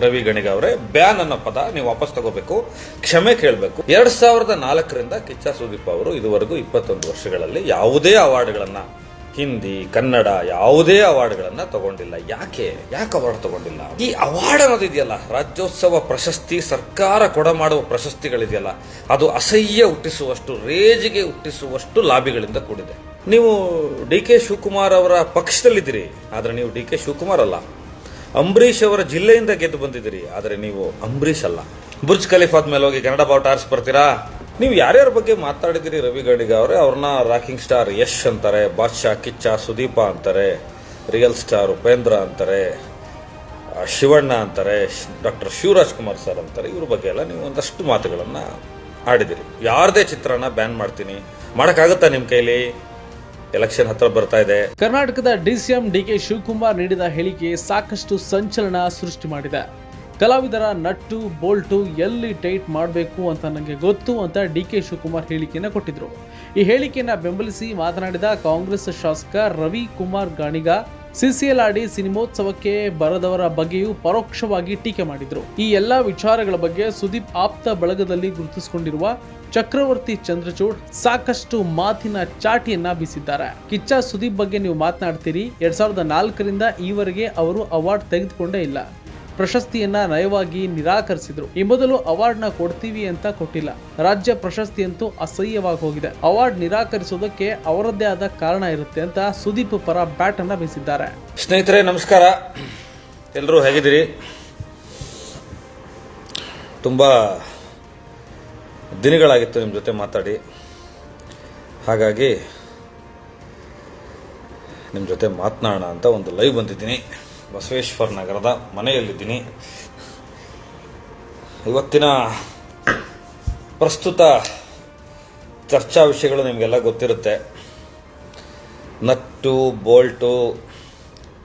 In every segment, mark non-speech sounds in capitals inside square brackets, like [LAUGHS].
ರವಿ ಗಣಿಗ ಅವರೇ, ಬ್ಯಾನ್ ಅನ್ನೋ ಪದ ನೀವು ವಾಪಸ್ ತಗೋಬೇಕು. ಕ್ಷಮೆ ಕೇಳಬೇಕು. ಎರಡ್ ಸಾವಿರದ ನಾಲ್ಕರಿಂದ ಕಿಚ್ಚ ಸುದೀಪ್ ಅವರು ಇದುವರೆಗೂ ಇಪ್ಪತ್ತೊಂದು ವರ್ಷಗಳಲ್ಲಿ ಯಾವುದೇ ಅವಾರ್ಡ್ಗಳನ್ನ ಹಿಂದಿ, ಕನ್ನಡ ಯಾವುದೇ ಅವಾರ್ಡ್ಗಳನ್ನ ತಗೊಂಡಿಲ್ಲ. ಯಾಕೆ? ಯಾಕೆ ಅವಾರ್ಡ್ ತಗೊಂಡಿಲ್ಲ? ಈ ಅವಾರ್ಡ್ ಅನ್ನೋದಿದೆಯಲ್ಲ ರಾಜ್ಯೋತ್ಸವ ಪ್ರಶಸ್ತಿ, ಸರ್ಕಾರ ಕೊಡ ಮಾಡುವ ಪ್ರಶಸ್ತಿಗಳಿದೆಯಲ್ಲ, ಅದು ಅಸಹ್ಯ ಹುಟ್ಟಿಸುವಷ್ಟು, ರೇಜಿಗೆ ಹುಟ್ಟಿಸುವಷ್ಟು ಲಾಬಿಗಳಿಂದ ಕೂಡಿದೆ. ನೀವು ಡಿ ಕೆ ಶಿವಕುಮಾರ್ ಅವರ ಪಕ್ಷದಲ್ಲಿದ್ದೀರಿ, ಆದ್ರೆ ನೀವು ಡಿ ಕೆ ಶಿವಕುಮಾರ್ ಅಲ್ಲ. ಅಂಬರೀಷ್ ಅವರ ಜಿಲ್ಲೆಯಿಂದ ಗೆದ್ದು ಬಂದಿದ್ದೀರಿ. ಆದರೆ ನೀವು ಅಂಬರೀಷ್ ಅಲ್ಲ. ಬುರ್ಜ್ ಖಲೀಫಾದ್ ಮೇಲೆ ಹೋಗಿ ಕನ್ನಡ ಬಾವುಟ ಆರಿಸಿ ಬರ್ತೀರಾ? ನೀವು ಯಾರ್ಯಾರ ಬಗ್ಗೆ ಮಾತಾಡಿದಿರಿ ರವಿ ಗಡಿಗ ಅವರೇ? ಅವ್ರನ್ನ ರಾಕಿಂಗ್ ಸ್ಟಾರ್ ಯಶ್ ಅಂತಾರೆ, ಬಾದ್ಶಾ, ಕಿಚ್ಚ, ಸುದೀಪ ಅಂತಾರೆ, ರಿಯಲ್ ಸ್ಟಾರ್ ಉಪೇಂದ್ರ ಅಂತಾರೆ ಶಿವಣ್ಣ ಅಂತಾರೆ ಡಾಕ್ಟರ್ ಶಿವರಾಜ್ ಕುಮಾರ್ ಸರ್ ಅಂತಾರೆ. ಇವ್ರ ಬಗ್ಗೆ ಎಲ್ಲ ನೀವು ಒಂದಷ್ಟು ಮಾತುಗಳನ್ನು ಆಡಿದಿರಿ ಯಾರದೇ ಚಿತ್ರನ ಬ್ಯಾನ್ ಮಾಡ್ತೀನಿ. ಮಾಡೋಕ್ಕಾಗುತ್ತಾ ನಿಮ್ಮ ಕೈಲಿ? ಎಲೆಕ್ಷನ್ ಹತ್ರ ಬರ್ತಾ ಇದೆ. ಕರ್ನಾಟಕದ ಡಿಸಿಎಂ ಡಿಕೆ ಶಿವಕುಮಾರ್ ನೀಡಿದ ಹೇಳಿಕೆ ಸಾಕಷ್ಟು ಸಂಚಲನ ಸೃಷ್ಟಿ ಮಾಡಿದೆ. ಕಲಾವಿದರ ನಟ್ಟು, ಬೋಲ್ಟು ಎಲ್ಲಿ ಟೈಟ್ ಮಾಡಬೇಕು ಅಂತ ನನಗೆ ಗೊತ್ತು ಅಂತ ಡಿ ಕೆ ಶಿವಕುಮಾರ್ ಹೇಳಿಕೆಯನ್ನು ಕೊಟ್ಟಿದ್ರು. ಈ ಹೇಳಿಕೆಯನ್ನು ಬೆಂಬಲಿಸಿ ಮಾತನಾಡಿದ ಕಾಂಗ್ರೆಸ್ ಶಾಸಕ ರವಿ ಕುಮಾರ್ ಗಾಣಿಗ ಸಿಸಿಎಲ್ ಆಡಿ ಸಿನಿಮೋತ್ಸವಕ್ಕೆ ಬರದವರ ಬಗ್ಗೆಯೂ ಪರೋಕ್ಷವಾಗಿ ಟೀಕೆ ಮಾಡಿದ್ರು. ಈ ಎಲ್ಲಾ ವಿಚಾರಗಳ ಬಗ್ಗೆ ಸುದೀಪ್ ಆಪ್ತ ಬಳಗದಲ್ಲಿ ಗುರುತಿಸಿಕೊಂಡಿರುವ ಚಕ್ರವರ್ತಿ ಚಂದ್ರಚೂಡ್ ಸಾಕಷ್ಟು ಮಾತಿನ ಚಾಟಿಯನ್ನ ಬೀಸಿದ್ದಾರೆ. ಕಿಚ್ಚ ಸುದೀಪ್ ಬಗ್ಗೆ ನೀವು ಮಾತನಾಡ್ತೀರಿ. ಎರಡ್ ಸಾವಿರದ ನಾಲ್ಕರಿಂದ ಈವರೆಗೆ ಅವರು ಅವಾರ್ಡ್ ತೆಗೆದುಕೊಂಡೇ ಇಲ್ಲ. ಪ್ರಶಸ್ತಿಯನ್ನ ನಯವಾಗಿ ನಿರಾಕರಿಸಿದ್ರು. ಈ ಮೊದಲು ಅವಾರ್ಡ್ನ ಕೊಡ್ತೀವಿ ಅಂತ ಕೊಟ್ಟಿಲ್ಲ. ರಾಜ್ಯ ಪ್ರಶಸ್ತಿ ಅಂತೂ ಅಸಹ್ಯವಾಗಿ ಹೋಗಿದೆ ಅವಾರ್ಡ್ ನಿರಾಕರಿಸೋದಕ್ಕೆ ಅವರದ್ದೇ ಆದ ಕಾರಣ ಇರುತ್ತೆ ಅಂತ ಸುದೀಪ್ ಪರ ಬ್ಯಾಟ್ ಅನ್ನ ಬೀಸಿದ್ದಾರೆ ಸ್ನೇಹಿತರೆ, ನಮಸ್ಕಾರ. ಎಲ್ಲರೂ ಹೇಗಿದ್ದೀರಿ? ತುಂಬ ದಿನಗಳಾಗಿತ್ತು ನಿಮ್ಮ ಜೊತೆ ಮಾತಾಡಿ. ಹಾಗಾಗಿ ನಿಮ್ಮ ಜೊತೆ ಮಾತನಾಡೋಣ ಅಂತ ಒಂದು ಲೈವ್ ಬಂದಿದ್ದೀನಿ. ಬಸವೇಶ್ವರ ನಗರದ ಮನೆಯಲ್ಲಿದ್ದೀನಿ. ಇವತ್ತಿನ ಪ್ರಸ್ತುತ ಚರ್ಚಾ ವಿಷಯಗಳು ನಿಮಗೆಲ್ಲ ಗೊತ್ತಿರುತ್ತೆ. Nut, bolt,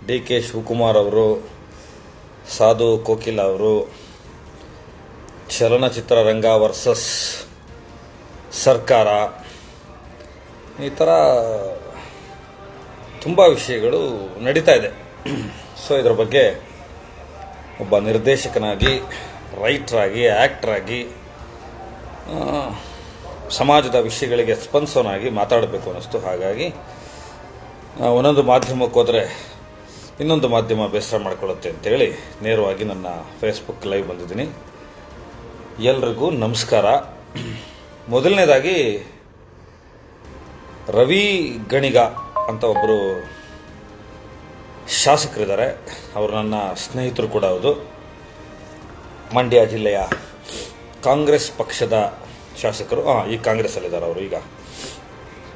D K Shivakumar ಅವರು, ಸಾಧು ಕೋಕಿಲ ಅವರು ಚಲನಚಿತ್ರರಂಗ ವರ್ಸಸ್ ಸರ್ಕಾರ, ಈ ಥರ ತುಂಬ ವಿಷಯಗಳು ನಡೀತಾ ಇದೆ. ಸೊ ಇದರ ಬಗ್ಗೆ ಒಬ್ಬ ನಿರ್ದೇಶಕನಾಗಿ ರೈಟ್ರಾಗಿ ಆ್ಯಕ್ಟ್ರಾಗಿ ಸಮಾಜದ ವಿಷಯಗಳಿಗೆ ಸ್ಪಂದಿಸೋನಾಗಿ ಮಾತಾಡಬೇಕು ಅನ್ನಿಸ್ತು. ಹಾಗಾಗಿ ಒಂದೊಂದು ಮಾಧ್ಯಮಕ್ಕೆ ಹೋದರೆ ಇನ್ನೊಂದು ಮಾಧ್ಯಮ ಬೇಸರ ಮಾಡಿಕೊಳ್ಳುತ್ತೆ ಅಂತೇಳಿ ನೇರವಾಗಿ ನನ್ನ ಫೇಸ್ಬುಕ್ ಲೈವ್ ಬಂದಿದ್ದೀನಿ. ಎಲ್ರಿಗೂ ನಮಸ್ಕಾರ. ಮೊದಲನೇದಾಗಿ, ರವಿ ಗಣಿಗ ಅಂತ ಒಬ್ಬರು ಶಾಸಕರಿದ್ದಾರೆ. ಅವರು ನನ್ನ ಸ್ನೇಹಿತರು ಕೂಡ ಹೌದು. ಮಂಡ್ಯ ಜಿಲ್ಲೆಯ ಕಾಂಗ್ರೆಸ್ ಪಕ್ಷದ ಶಾಸಕರು ಹಾಂ ಈ ಕಾಂಗ್ರೆಸ್ಸಲ್ಲಿದ್ದಾರೆ ಅವರು ಈಗ.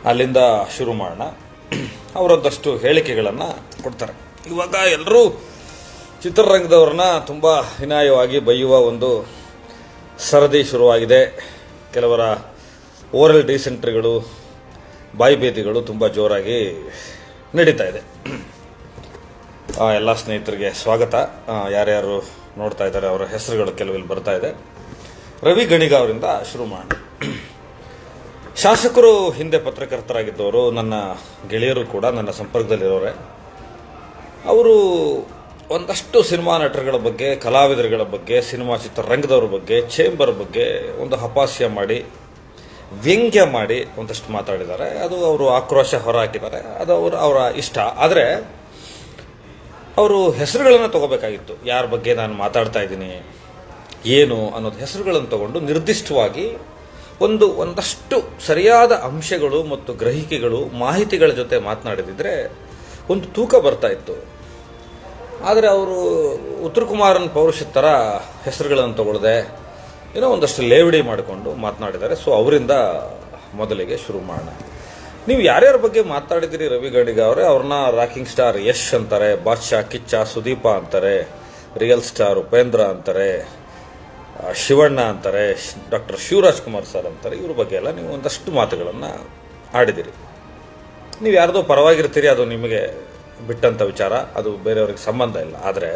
ಅಲ್ಲಿಂದ ಶುರು ಮಾಡೋಣ. ಅವರದ್ದಷ್ಟು ಹೇಳಿಕೆಗಳನ್ನು ಕೊಡ್ತಾರೆ. ಇವಾಗ ಎಲ್ಲರೂ ಚಿತ್ರರಂಗದವ್ರನ್ನ ತುಂಬ ಹೀನಾಯವಾಗಿ ಬೈಯುವ ಒಂದು ಸರದಿ ಶುರುವಾಗಿದೆ. ಕೆಲವರ ಓರಲ್ ಡಿಸೆಂಟ್ರಿಗಳು ಬಾಯಿಬೇದಿಗಳು ತುಂಬ ಜೋರಾಗಿ ನಡೀತಾ ಇದೆ. ಎಲ್ಲ ಸ್ನೇಹಿತರಿಗೆ ಸ್ವಾಗತ. ಯಾರ್ಯಾರು ನೋಡ್ತಾ ಇದ್ದಾರೆ, ಅವರ ಹೆಸರುಗಳು ಕೆಲವಿಲ್ಲಿ ಬರ್ತಾ ಇದೆ. ರವಿ ಗಣಿಗ ಅವರಿಂದ ಶುರು ಮಾಡಿ ಶಾಸಕರು ಹಿಂದೆ ಪತ್ರಕರ್ತರಾಗಿದ್ದವರು, ನನ್ನ ಗೆಳೆಯರು ಕೂಡ ನನ್ನ ಸಂಪರ್ಕದಲ್ಲಿರೋರೆ. ಅವರು ಒಂದಷ್ಟು ಸಿನಿಮಾ ನಟರುಗಳ ಬಗ್ಗೆ, ಕಲಾವಿದರುಗಳ ಬಗ್ಗೆ, ಸಿನಿಮಾ ಚಿತ್ರರಂಗದವ್ರ ಬಗ್ಗೆ ಚೇಂಬರ್ ಬಗ್ಗೆ ಒಂದು ಹಪಾಸ್ಯ ಮಾಡಿ, ವ್ಯಂಗ್ಯ ಮಾಡಿ ಒಂದಷ್ಟು ಮಾತಾಡಿದ್ದಾರೆ. ಅದು ಅವರು ಆಕ್ರೋಶ ಹೊರಹಾಕಿದ್ದಾರೆ. ಅದು ಅವರು ಅವರ ಇಷ್ಟ. ಆದರೆ ಅವರು ಹೆಸರುಗಳನ್ನು ತಗೋಬೇಕಾಗಿತ್ತು. ಯಾರ ಬಗ್ಗೆ ನಾನು ಮಾತಾಡ್ತಾ ಇದ್ದೀನಿ, ಏನು ಅನ್ನೋದು ಹೆಸರುಗಳನ್ನು ತಗೊಂಡು ನಿರ್ದಿಷ್ಟವಾಗಿ ಒಂದು ಒಂದಷ್ಟು ಸರಿಯಾದ ಅಂಶಗಳು ಮತ್ತು ಗ್ರಹಿಕೆಗಳು, ಮಾಹಿತಿಗಳ ಜೊತೆ ಮಾತನಾಡಿದಿದ್ರೆ ಒಂದು ತೂಕ ಬರ್ತಾ ಇತ್ತು. ಆದರೆ ಅವರು ಉತ್ತರ ಕುಮಾರನ್ ಪೌರುಷ ಥರ ಹೆಸರುಗಳನ್ನು ತಗೊಳ್ಳದೆ ಏನೋ ಒಂದಷ್ಟು ಲೇವಡಿ ಮಾಡಿಕೊಂಡು ಮಾತನಾಡಿದ್ದಾರೆ. ಸೊ ಅವರಿಂದ ಮೊದಲಿಗೆ ಶುರು ಮಾಡೋಣ. ನೀವು ಯಾರ್ಯಾರ ಬಗ್ಗೆ ಮಾತಾಡಿದಿರಿ ರವಿ ಗಡಿಗ ಅವರೇ? ಅವ್ರನ್ನ ರಾಕಿಂಗ್ ಸ್ಟಾರ್ ಯಶ್ ಅಂತಾರೆ, ಬಾದ್ಶಾ, ಕಿಚ್ಚ, ಸುದೀಪ ಅಂತಾರೆ, ರಿಯಲ್ ಸ್ಟಾರ್ ಉಪೇಂದ್ರ ಅಂತಾರೆ ಶಿವಣ್ಣ ಅಂತಾರೆ ಡಾಕ್ಟರ್ ಶಿವರಾಜ್ ಕುಮಾರ್ ಸರ್ ಅಂತಾರೆ. ಇವ್ರ ಬಗ್ಗೆ ಎಲ್ಲ ನೀವು ಒಂದಷ್ಟು ಮಾತುಗಳನ್ನು ಆಡಿದಿರಿ. ನೀವು ಯಾರ್ದೋ ಪರವಾಗಿರ್ತೀರಿ, ಅದು ನಿಮಗೆ ಬಿಟ್ಟಂಥ ವಿಚಾರ. ಅದು ಬೇರೆಯವ್ರಿಗೆ ಸಂಬಂಧ ಇಲ್ಲ. ಆದರೆ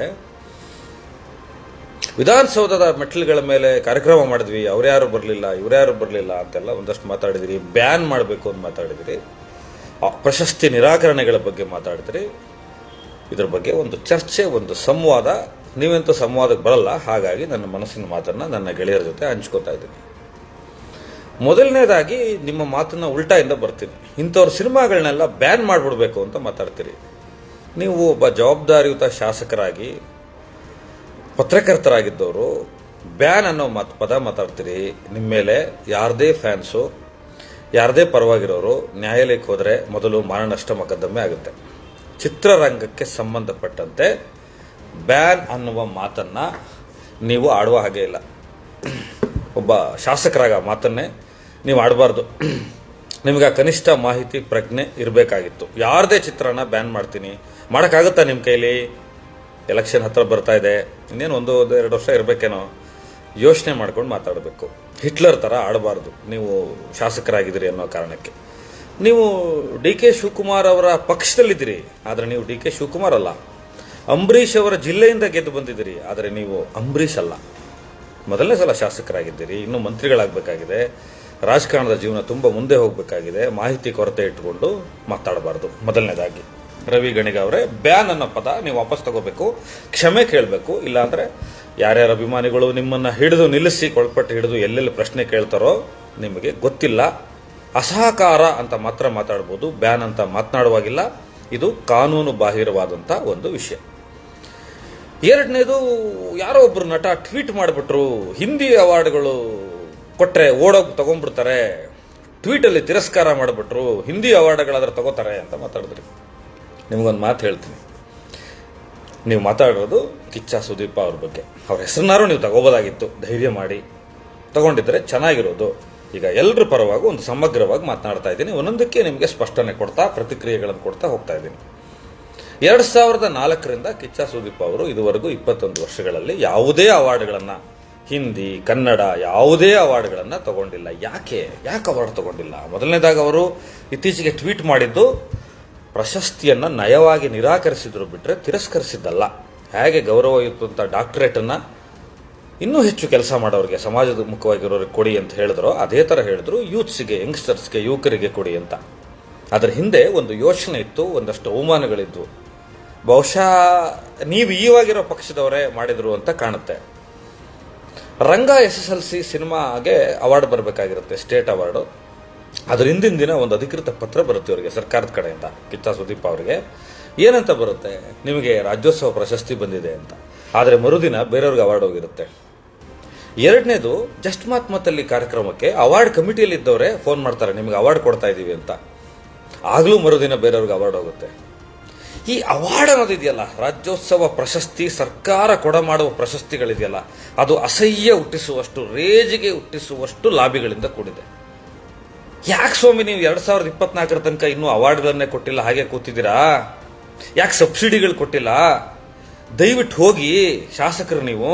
ವಿಧಾನಸೌಧದ ಮೆಟ್ಲುಗಳ ಮೇಲೆ ಕಾರ್ಯಕ್ರಮ ಮಾಡಿದ್ವಿ. ಅವ್ರ್ಯಾರು ಬರಲಿಲ್ಲ ಇವ್ರ್ಯಾರು ಬರಲಿಲ್ಲ ಅಂತೆಲ್ಲ ಒಂದಷ್ಟು ಮಾತಾಡಿದಿರಿ. ಬ್ಯಾನ್ ಮಾಡಬೇಕು ಅಂತ ಮಾತಾಡಿದಿರಿ. ಪ್ರಶಸ್ತಿ ನಿರಾಕರಣೆಗಳ ಬಗ್ಗೆ ಮಾತಾಡಿದಿರಿ. ಇದ್ರ ಬಗ್ಗೆ ಒಂದು ಚರ್ಚೆ, ಒಂದು ಸಂವಾದ. ನೀವೆಂತೂ ಸಂವಾದಕ್ಕೆ ಬರಲ್ಲ, ಹಾಗಾಗಿ ನನ್ನ ಮನಸ್ಸಿನ ಮಾತನ್ನು ನನ್ನ ಗೆಳೆಯರ ಜೊತೆ ಹಂಚ್ಕೋತಾ ಇದ್ದೀನಿ. ಮೊದಲನೇದಾಗಿ ನಿಮ್ಮ ಮಾತನ್ನ ಉಲ್ಟಾಯಿಂದ ಬರ್ತೀನಿ. ಇಂಥವ್ರ ಸಿನಿಮಾಗಳನ್ನೆಲ್ಲ ಬ್ಯಾನ್ ಮಾಡಿಬಿಡ್ಬೇಕು ಅಂತ ಮಾತಾಡ್ತೀರಿ. ನೀವು ಒಬ್ಬ ಜವಾಬ್ದಾರಿಯುತ ಶಾಸಕರಾಗಿ ಪತ್ರಕರ್ತರಾಗಿದ್ದವರು, ಬ್ಯಾನ್ ಅನ್ನೋ ಮಾತು, ಪದ ಮಾತಾಡ್ತೀರಿ ನಿಮ್ಮ ಮೇಲೆ ಯಾರದೇ ಫ್ಯಾನ್ಸು, ಯಾರದೇ ಪರವಾಗಿರೋರು, ನ್ಯಾಯಾಲಯಕ್ಕೆ ಹೋದರೆ ಮೊದಲು ಮಾನನಷ್ಟ ಮೊಕದ್ದಮೆ ಆಗುತ್ತೆ. ಚಿತ್ರರಂಗಕ್ಕೆ ಸಂಬಂಧಪಟ್ಟಂತೆ ಬ್ಯಾನ್ ಅನ್ನುವ ಮಾತನ್ನು ನೀವು ಆಡುವ ಹಾಗೆ ಇಲ್ಲ. ಒಬ್ಬ ಶಾಸಕರಾಗ ಮಾತನ್ನೇ ನೀವು ಆಡಬಾರ್ದು. ನಿಮಗೆ ಕನಿಷ್ಠ ಮಾಹಿತಿ, ಪ್ರಜ್ಞೆ ಇರಬೇಕಾಗಿತ್ತು. ಯಾರದೇ ಚಿತ್ರನ ಬ್ಯಾನ್ ಮಾಡ್ತೀನಿ. ಮಾಡೋಕ್ಕಾಗುತ್ತಾ ನಿಮ್ಮ ಕೈಲಿ? ಎಲೆಕ್ಷನ್ ಹತ್ರ ಬರ್ತಾ ಇದೆ. ಇನ್ನೇನು ಒಂದು ಎರಡು ವರ್ಷ ಇರಬೇಕೇನೋ ಯೋಚನೆ ಮಾಡ್ಕೊಂಡು ಮಾತಾಡಬೇಕು. ಹಿಟ್ಲರ್ ಥರ ಆಡಬಾರ್ದು. ನೀವು ಶಾಸಕರಾಗಿದ್ದೀರಿ ಅನ್ನೋ ಕಾರಣಕ್ಕೆ. ನೀವು ಡಿ ಕೆ ಶಿವಕುಮಾರ್ ಅವರ ಪಕ್ಷದಲ್ಲಿದ್ದೀರಿ. ಆದರೆ ನೀವು ಡಿ ಕೆ ಶಿವಕುಮಾರ್ ಅಲ್ಲ. ಅಂಬರೀಷ್ ಅವರ ಜಿಲ್ಲೆಯಿಂದ ಗೆದ್ದು ಬಂದಿದ್ದೀರಿ. ಆದರೆ ನೀವು ಅಂಬರೀಷ್ ಅಲ್ಲ. ಮೊದಲನೇ ಸಲ ಶಾಸಕರಾಗಿದ್ದೀರಿ. ಇನ್ನು ಮಂತ್ರಿಗಳಾಗಬೇಕಾಗಿದೆ. ರಾಜಕಾರಣದ ಜೀವನ ತುಂಬ ಮುಂದೆ ಹೋಗಬೇಕಾಗಿದೆ. ಮಾಹಿತಿ ಕೊರತೆ ಇಟ್ಟುಕೊಂಡು ಮಾತಾಡಬಾರ್ದು. ಮೊದಲನೇದಾಗಿ. ರವಿ ಗಣಿಗ ಅವರೇ, ಬ್ಯಾನ್ ಅನ್ನೋ ಪದ ನೀವು ವಾಪಸ್ ತಗೋಬೇಕು, ಕ್ಷಮೆ ಕೇಳಬೇಕು, ಇಲ್ಲಾಂದ್ರೆ ಯಾರ್ಯಾರ ಅಭಿಮಾನಿಗಳು ನಿಮ್ಮನ್ನ ಹಿಡಿದು ನಿಲ್ಲಿಸಿ, ಕೊಳ್ಪಟ್ಟು ಹಿಡಿದು ಎಲ್ಲೆಲ್ಲಿ ಪ್ರಶ್ನೆ ಕೇಳ್ತಾರೋ ನಿಮಗೆ ಗೊತ್ತಿಲ್ಲ. ಅಸಹಕಾರ ಅಂತ ಮಾತ್ರ ಮಾತಾಡ್ಬೋದು, ಬ್ಯಾನ್ ಅಂತ ಮಾತನಾಡುವಾಗಿಲ್ಲ. ಇದು ಕಾನೂನು ಬಾಹಿರವಾದಂಥ ಒಂದು ವಿಷಯ. ಎರಡನೇದು, ಯಾರೋ ಒಬ್ಬರು ನಟ ಟ್ವೀಟ್ ಮಾಡಿಬಿಟ್ರು, ಹಿಂದಿ ಅವಾರ್ಡ್ಗಳು ಕೊಟ್ಟರೆ ಓಡೋಗಿ ತಗೊಂಡ್ಬಿಡ್ತಾರೆ, ಟ್ವೀಟಲ್ಲಿ ತಿರಸ್ಕಾರ ಮಾಡಿಬಿಟ್ರು, ಹಿಂದಿ ಅವಾರ್ಡ್ಗಳಾದ್ರೆ ತಗೋತಾರೆ ಅಂತ ಮಾತಾಡಿದ್ರಿ. ನಿಮ್ಗೊಂದು ಮಾತು ಹೇಳ್ತೀನಿ. ನೀವು ಮಾತಾಡೋದು ಕಿಚ್ಚ ಸುದೀಪ ಅವ್ರ ಬಗ್ಗೆ. ಅವ್ರ ಹೆಸರನ್ನಾರು ನೀವು ತಗೋಬೋದಾಗಿತ್ತು. ಧೈರ್ಯ ಮಾಡಿ. ತಗೊಂಡಿದ್ರೆ ಚೆನ್ನಾಗಿರೋದು. ಈಗ ಎಲ್ಲರ ಪರವಾಗಿ ಒಂದು ಸಮಗ್ರವಾಗಿ ಮಾತನಾಡ್ತಾ ಇದ್ದೀನಿ. ಒಂದೊಂದಕ್ಕೆ ನಿಮಗೆ ಸ್ಪಷ್ಟನೆ ಕೊಡ್ತಾ, ಪ್ರತಿಕ್ರಿಯೆಗಳನ್ನು ಕೊಡ್ತಾ ಹೋಗ್ತಾ ಇದ್ದೀನಿ. ಎರಡು ಸಾವಿರದ ನಾಲ್ಕರಿಂದ ಕಿಚ್ಚ ಸುದೀಪ್ ಅವರು ಇದುವರೆಗೂ ಇಪ್ಪತ್ತೊಂದು ವರ್ಷಗಳಲ್ಲಿ ಯಾವುದೇ ಅವಾರ್ಡ್ಗಳನ್ನು ಹಿಂದಿ, ಕನ್ನಡ ಯಾವುದೇ ಅವಾರ್ಡ್ಗಳನ್ನು ತಗೊಂಡಿಲ್ಲ. ಯಾಕೆ? ಯಾಕೆ ಅವಾರ್ಡ್ ತಗೊಂಡಿಲ್ಲ? ಮೊದಲನೇದಾಗಿ ಅವರು ಇತ್ತೀಚೆಗೆ ಟ್ವೀಟ್ ಮಾಡಿದ್ದು ಪ್ರಶಸ್ತಿಯನ್ನು ನಯವಾಗಿ ನಿರಾಕರಿಸಿದ್ರು ಬಿಟ್ಟರೆ ತಿರಸ್ಕರಿಸಿದ್ದಲ್ಲ. ಹೇಗೆ ಗೌರವಯುತಂಥ ಡಾಕ್ಟ್ರೇಟನ್ನು ಇನ್ನೂ ಹೆಚ್ಚು ಕೆಲಸ ಮಾಡೋರಿಗೆ, ಸಮಾಜದ ಮುಖವಾಗಿರೋರಿಗೆ ಕೊಡಿ ಅಂತ ಹೇಳಿದ್ರು, ಅದೇ ಥರ ಹೇಳಿದ್ರು, ಯೂತ್ಸ್ಗೆ, ಯಂಗ್ಸ್ಟರ್ಸ್ಗೆ, ಯುವಕರಿಗೆ ಕೊಡಿ ಅಂತ. ಅದರ ಹಿಂದೆ ಒಂದು ಯೋಚನೆ ಇತ್ತು, ಒಂದಷ್ಟು ಅವಮಾನಗಳಿದ್ವು. ಬಹುಶಃ ನೀವು ಈವಾಗಿರೋ ಪಕ್ಷದವರೇ ಮಾಡಿದ್ರು ಅಂತ ಕಾಣುತ್ತೆ. Ranga S S L C ಸಿನಿಮಾಗೆ ಅವಾರ್ಡ್ ಬರಬೇಕಾಗಿರುತ್ತೆ, ಸ್ಟೇಟ್ ಅವಾರ್ಡು. ಅದ್ರ ಹಿಂದಿನ ದಿನ ಒಂದು ಅಧಿಕೃತ ಪತ್ರ ಬರುತ್ತೆ ಅವರಿಗೆ ಸರ್ಕಾರದ ಕಡೆಯಿಂದ ಕಿಚ್ಚ ಸುದೀಪ್ ಅವರಿಗೆ. ಏನಂತ ಬರುತ್ತೆ? ನಿಮಗೆ ರಾಜ್ಯೋತ್ಸವ ಪ್ರಶಸ್ತಿ ಬಂದಿದೆ ಅಂತ. ಆದರೆ ಮರುದಿನ ಬೇರೆಯವ್ರಿಗೆ ಅವಾರ್ಡ್ ಹೋಗಿರುತ್ತೆ. ಎರಡನೇದು, ಜಸ್ಟ್ ಮಾತ್ ಮತ್ತಲ್ಲಿ ಕಾರ್ಯಕ್ರಮಕ್ಕೆ ಅವಾರ್ಡ್ ಕಮಿಟಿಯಲ್ಲಿ ಇದ್ದವರೇ ಫೋನ್ ಮಾಡ್ತಾರೆ, ನಿಮಗೆ ಅವಾರ್ಡ್ ಕೊಡ್ತಾ ಇದ್ದೀವಿ ಅಂತ. ಆಗಲೂ ಮರುದಿನ ಬೇರೆಯವ್ರಿಗೆ ಅವಾರ್ಡ್ ಹೋಗುತ್ತೆ. ಈ ಅವಾರ್ಡ್ ಅನ್ನೋದಿದೆಯಲ್ಲ ರಾಜ್ಯೋತ್ಸವ ಪ್ರಶಸ್ತಿ, ಸರ್ಕಾರ ಕೊಡ ಮಾಡುವ ಪ್ರಶಸ್ತಿಗಳಿದೆಯಲ್ಲ, ಅದು ಅಸಹ್ಯ ಹುಟ್ಟಿಸುವಷ್ಟು, ರೇಜಿಗೆ ಹುಟ್ಟಿಸುವಷ್ಟು ಲಾಭಿಗಳಿಂದ ಕೂಡಿದೆ. ಯಾಕೆ ಸ್ವಾಮಿ ನೀವು ಎರಡು ಸಾವಿರದ ಇಪ್ಪತ್ನಾಲ್ಕರ ತನಕ ಇನ್ನೂ ಅವಾರ್ಡ್ಗಳನ್ನೇ ಕೊಟ್ಟಿಲ್ಲ, ಹಾಗೆ ಕೂತಿದ್ದೀರಾ? ಯಾಕೆ ಸಬ್ಸಿಡಿಗಳು ಕೊಟ್ಟಿಲ್ಲ? ದಯವಿಟ್ಟು ಹೋಗಿ, ಶಾಸಕರು ನೀವು.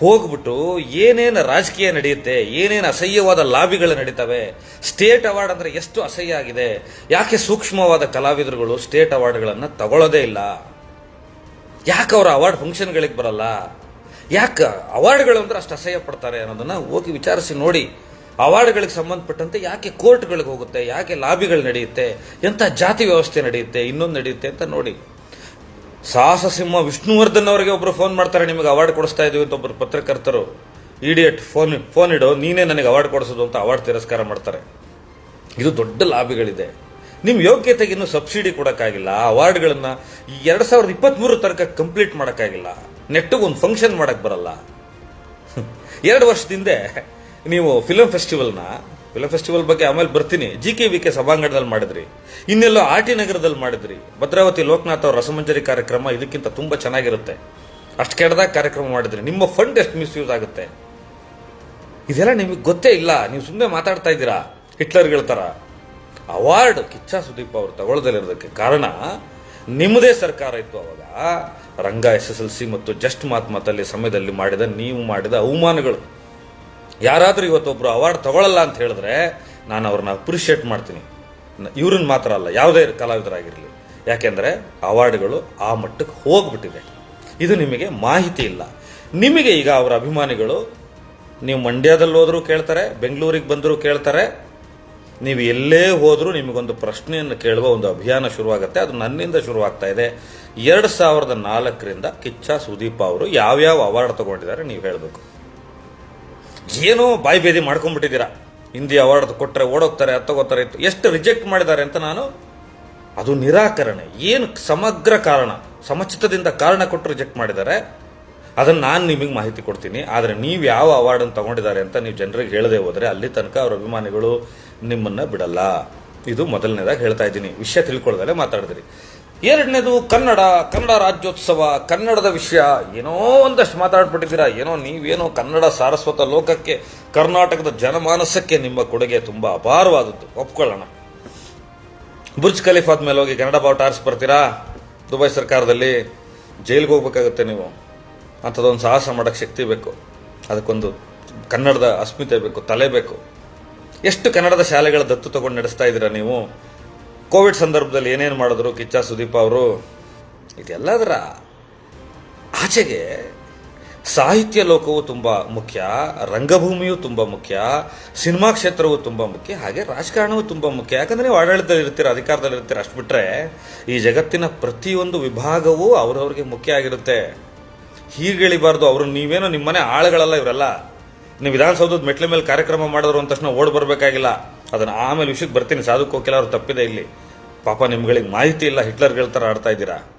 ಹೋಗ್ಬಿಟ್ಟು ಏನೇನು ರಾಜಕೀಯ ನಡೆಯುತ್ತೆ, ಏನೇನು ಅಸಹ್ಯವಾದ ಲಾಬಿಗಳು ನಡೀತವೆ, ಸ್ಟೇಟ್ ಅವಾರ್ಡ್ ಅಂದ್ರೆ ಎಷ್ಟು ಅಸಹ್ಯ ಆಗಿದೆ, ಯಾಕೆ ಸೂಕ್ಷ್ಮವಾದ ಕಲಾವಿದರುಗಳು ಸ್ಟೇಟ್ ಅವಾರ್ಡ್ಗಳನ್ನು ತಗೊಳ್ಳೋದೇ ಇಲ್ಲ? ಯಾಕೆ ಅವರ ಅವಾರ್ಡ್ ಫಂಕ್ಷನ್ಗಳಿಗೆ ಬರಲ್ಲ? ಯಾಕೆ ಅವಾರ್ಡ್ಗಳು ಅಂದ್ರೆ ಅಷ್ಟು ಅಸಹ್ಯ ಪಡ್ತಾರೆ ಅನ್ನೋದನ್ನ ಹೋಗಿ ವಿಚಾರಿಸಿ ನೋಡಿ. ಅವಾರ್ಡ್ಗಳಿಗೆ ಸಂಬಂಧಪಟ್ಟಂತೆ ಯಾಕೆ ಕೋರ್ಟ್ಗಳಿಗೆ ಹೋಗುತ್ತೆ, ಯಾಕೆ ಲಾಬಿಗಳು ನಡೆಯುತ್ತೆ, ಎಂಥ ಜಾತಿ ವ್ಯವಸ್ಥೆ ನಡೆಯುತ್ತೆ, ಇನ್ನೊಂದು ನಡೆಯುತ್ತೆ ಅಂತ ನೋಡಿ. ಸಾಹಸ ಸಿಂಹ ವಿಷ್ಣುವರ್ಧನ್ ಅವರಿಗೆ ಒಬ್ರು ಫೋನ್ ಮಾಡ್ತಾರೆ, ನಿಮಗೆ ಅವಾರ್ಡ್ ಕೊಡಿಸ್ತಾ ಇದೀವಿ ಅಂತ ಒಬ್ಬರು ಪತ್ರಕರ್ತರು. ಇಡಿಯಟ್ ಫೋನ್ ಫೋನ್ ಇಡೋ, ನೀನೇ ನನಗೆ ಅವಾರ್ಡ್ ಕೊಡಿಸೋದು ಅಂತ ಅವಾರ್ಡ್ ತಿರಸ್ಕಾರ ಮಾಡ್ತಾರೆ. ಇದು ದೊಡ್ಡ ಲಾಬಿಗಳಿದೆ. ನಿಮ್ಮ ಯೋಗ್ಯತೆಗೆ ಇನ್ನೂ ಸಬ್ಸಿಡಿ ಕೊಡೋಕ್ಕಾಗಿಲ್ಲ, ಅವಾರ್ಡ್ಗಳನ್ನ ಈ ಎರಡು ಸಾವಿರದ ಇಪ್ಪತ್ತ್ಮೂರು ತನಕ ಕಂಪ್ಲೀಟ್ ಮಾಡೋಕ್ಕಾಗಿಲ್ಲ, ನೆಟ್ಟಿಗೆ ಒಂದು ಫಂಕ್ಷನ್ ಮಾಡಕ್ ಬರಲ್ಲ. [LAUGHS] ಎರಡು ವರ್ಷದಿಂದ ನೀವು ಫಿಲಂ ಫೆಸ್ಟಿವಲ್ನ ಫಿಲಂ ಫೆಸ್ಟಿವಲ್ ಬಗ್ಗೆ ಆಮೇಲೆ ಬರ್ತೀನಿ. ಜಿ ಕೆ ವಿ ಕೆ ಸಭಾಂಗಣದಲ್ಲಿ ಮಾಡಿದ್ರಿ. ಇನ್ನೆಲ್ಲೋ ಆರ್ ಟಿ ನಗರದಲ್ಲಿ ಮಾಡಿದ್ರಿ. ಭದ್ರಾವತಿ ಲೋಕನಾಥ್ ಅವ್ರ ರಸಮಂಜರಿ ಕಾರ್ಯಕ್ರಮ ಇದಕ್ಕಿಂತ ತುಂಬ ಚೆನ್ನಾಗಿರುತ್ತೆ. ಅಷ್ಟು ಕೆಟ್ಟದಾಗ ಕಾರ್ಯಕ್ರಮ ಮಾಡಿದ್ರಿ. ನಿಮ್ಮ ಫಂಡ್ ಎಷ್ಟು ಮಿಸ್ಯೂಸ್ ಆಗುತ್ತೆ? ಇದೆಲ್ಲ ನಿಮಗೆ ಗೊತ್ತೇ ಇಲ್ಲ. ನೀವು ಸುಮ್ಮನೆ ಮಾತಾಡ್ತಾ ಇದ್ದೀರಾ? ಹಿಟ್ಲರ್ಗಳ ಥರ ಅವಾರ್ಡ್ ಕಿಚ್ಚ ಸುದೀಪ್ ಅವರು ತಗೊಳ್ದಲ್ಲಿರೋದಕ್ಕೆ ಕಾರಣ ನಿಮ್ಮದೇ ಸರ್ಕಾರ ಇತ್ತು ಅವಾಗ. Ranga, S S L C ಮತ್ತು ಜಸ್ಟ್ ಮಾತ್ ಮಾತಲ್ಲಿ ಸಮಯದಲ್ಲಿ ಮಾಡಿದ, ನೀವು ಮಾಡಿದ ಅವಮಾನಗಳು. ಯಾರಾದರೂ ಇವತ್ತೊಬ್ಬರು ಅವಾರ್ಡ್ ತಗೊಳ್ಳಲ್ಲ ಅಂತ ಹೇಳಿದ್ರೆ ನಾನು ಅವ್ರನ್ನ ಅಪ್ರಿಷಿಯೇಟ್ ಮಾಡ್ತೀನಿ. ಇವ್ರನ್ನ ಮಾತ್ರ ಅಲ್ಲ, ಯಾವುದೇ ಕಲಾವಿದರಾಗಿರಲಿ. ಯಾಕೆಂದರೆ ಅವಾರ್ಡ್ಗಳು ಆ ಮಟ್ಟಕ್ಕೆ ಹೋಗ್ಬಿಟ್ಟಿದೆ. ಇದು ನಿಮಗೆ ಮಾಹಿತಿ ಇಲ್ಲ. ನಿಮಗೆ ಈಗ ಅವರ ಅಭಿಮಾನಿಗಳು ನೀವು ಮಂಡ್ಯದಲ್ಲಿ ಹೋದರೂ ಕೇಳ್ತಾರೆ, ಬೆಂಗಳೂರಿಗೆ ಬಂದರೂ ಕೇಳ್ತಾರೆ. ನೀವು ಎಲ್ಲೇ ಹೋದರೂ ನಿಮಗೊಂದು ಪ್ರಶ್ನೆಯನ್ನು ಕೇಳುವ ಒಂದು ಅಭಿಯಾನ ಶುರುವಾಗುತ್ತೆ. ಅದು ನನ್ನಿಂದ ಶುರುವಾಗ್ತಾ ಇದೆ. ಎರಡು ಸಾವಿರದ ನಾಲ್ಕರಿಂದ ಕಿಚ್ಚ ಸುದೀಪ್ ಅವರು ಯಾವ್ಯಾವ ಅವಾರ್ಡ್ ತಗೊಂಡಿದ್ದಾರೆ ನೀವು ಹೇಳಬೇಕು. ಏನೋ ಬಾಯಿ ಬೇದಿ ಮಾಡ್ಕೊಂಡ್ಬಿಟ್ಟಿದ್ದೀರಾ? ಹಿಂದಿ ಅವಾರ್ಡ್ ಕೊಟ್ಟರೆ ಓಡೋಗ್ತಾರೆ ಹತ್ತೋಗೋತಾರೆ ತಗೋತಾರೆ ಇದು ಎಷ್ಟು ರಿಜೆಕ್ಟ್ ಮಾಡಿದ್ದಾರೆ ಅಂತ ನಾನು? ಅದು ನಿರಾಕರಣೆ. ಏನು ಸಮಗ್ರ ಕಾರಣ? ಸಮಚಿತದಿಂದ ಕಾರಣ ಕೊಟ್ಟು ರಿಜೆಕ್ಟ್ ಮಾಡಿದ್ದಾರೆ. ಅದನ್ನು ನಾನು ನಿಮಗೆ ಮಾಹಿತಿ ಕೊಡ್ತೀನಿ. ಆದರೆ ನೀವು ಯಾವ ಅವಾರ್ಡನ್ನು ತಗೊಂಡಿದ್ದಾರೆ ಅಂತ ನೀವು ಜನರಿಗೆ ಹೇಳದೆ ಹೋದರೆ ಅಲ್ಲಿ ತನಕ ಅವ್ರ ಅಭಿಮಾನಿಗಳು ನಿಮ್ಮನ್ನು ಬಿಡಲ್ಲ. ಇದು ಮೊದಲನೇದಾಗಿ ಹೇಳ್ತಾ ಇದ್ದೀನಿ. ವಿಷಯ ತಿಳ್ಕೊಳ್ಳೋದಲ್ಲೇ ಮಾತಾಡಿದ್ರಿ. ಎರಡನೇದು ಕನ್ನಡ ಕನ್ನಡ ರಾಜ್ಯೋತ್ಸವ, ಕನ್ನಡದ ವಿಷಯ. ಏನೋ ಒಂದಷ್ಟು ಮಾತಾಡ್ಬಿಟ್ಟಿದ್ದೀರಾ? ಏನೋ ನೀವೇನೋ ಕನ್ನಡ ಸಾರಸ್ವತ ಲೋಕಕ್ಕೆ, ಕರ್ನಾಟಕದ ಜನಮಾನಸಕ್ಕೆ ನಿಮ್ಮ ಕೊಡುಗೆ ತುಂಬ ಅಪಾರವಾದದ್ದು. ಒಪ್ಕೊಳ್ಳೋಣ. ಬುರ್ಜ್ ಖಲೀಫಾದ ಮೇಲೆ ಹೋಗಿ ಕನ್ನಡ ಬಾವುಟ ಟಾರ್ಸ್ ಬರ್ತೀರಾ? ದುಬೈ ಸರ್ಕಾರದಲ್ಲಿ ಜೈಲಿಗೆ ಹೋಗ್ಬೇಕಾಗುತ್ತೆ ನೀವು. ಅಂಥದ್ದೊಂದು ಸಾಹಸ ಮಾಡೋಕ್ಕೆ ಶಕ್ತಿ ಬೇಕು. ಅದಕ್ಕೊಂದು ಕನ್ನಡದ ಅಸ್ಮಿತೆ ಬೇಕು, ತಲೆ ಬೇಕು. ಎಷ್ಟು ಕನ್ನಡದ ಶಾಲೆಗಳ ದತ್ತು ತಗೊಂಡು ನಡೆಸ್ತಾ ಇದ್ದೀರಾ ನೀವು? ಕೋವಿಡ್ ಸಂದರ್ಭದಲ್ಲಿ ಏನೇನು ಮಾಡಿದ್ರು ಕಿಚ್ಚ, ಸುದೀಪ್ ಅವರು, ಇದೆಲ್ಲದರ ಆಚೆಗೆ ಸಾಹಿತ್ಯ ಲೋಕವು ತುಂಬ ಮುಖ್ಯ, ರಂಗಭೂಮಿಯು ತುಂಬ ಮುಖ್ಯ, ಸಿನಿಮಾ ಕ್ಷೇತ್ರವು ತುಂಬ ಮುಖ್ಯ, ಹಾಗೆ ರಾಜಕಾರಣವೂ ತುಂಬ ಮುಖ್ಯ. ಯಾಕಂದರೆ ನೀವು ಆಡಳಿತದಲ್ಲಿ ಇರ್ತೀರ, ಅಧಿಕಾರದಲ್ಲಿ ಇರ್ತೀರ ಅಷ್ಟು ಬಿಟ್ಟರೆ ಈ ಜಗತ್ತಿನ ಪ್ರತಿಯೊಂದು ವಿಭಾಗವೂ ಅವ್ರವ್ರಿಗೆ ಮುಖ್ಯ ಆಗಿರುತ್ತೆ. ಹೀಗೆಳಿಬಾರ್ದು ಅವರು ನೀವೇನೋ ನಿಮ್ಮನೆ ಆಳುಗಳಲ್ಲ ಇವರೆಲ್ಲ. ನೀವು ವಿಧಾನಸೌಧದ ಮೆಟ್ಲ ಮೇಲೆ ಕಾರ್ಯಕ್ರಮ ಮಾಡಿದ್ರು ಅಂದ ತಕ್ಷಣ ಓಡ್ ಬರಬೇಕಾಗಿಲ್ಲ. ಅದನ್ನು ಆಮೇಲೆ ವಿಷಯಕ್ಕೆ ಬರ್ತೀನಿ. ಸಾಧು ಕೋಕಿಲ ಅವ್ರು ತಪ್ಪಿದೆ ಇಲ್ಲಿ. ಪಾಪ ನಿಮ್ಗಳಿಗೆ ಮಾಹಿತಿ ಇಲ್ಲ. ಹಿಟ್ಲರ್ಗಳ ಥರ ಆಡ್ತಾ ಇದ್ದೀರಾ?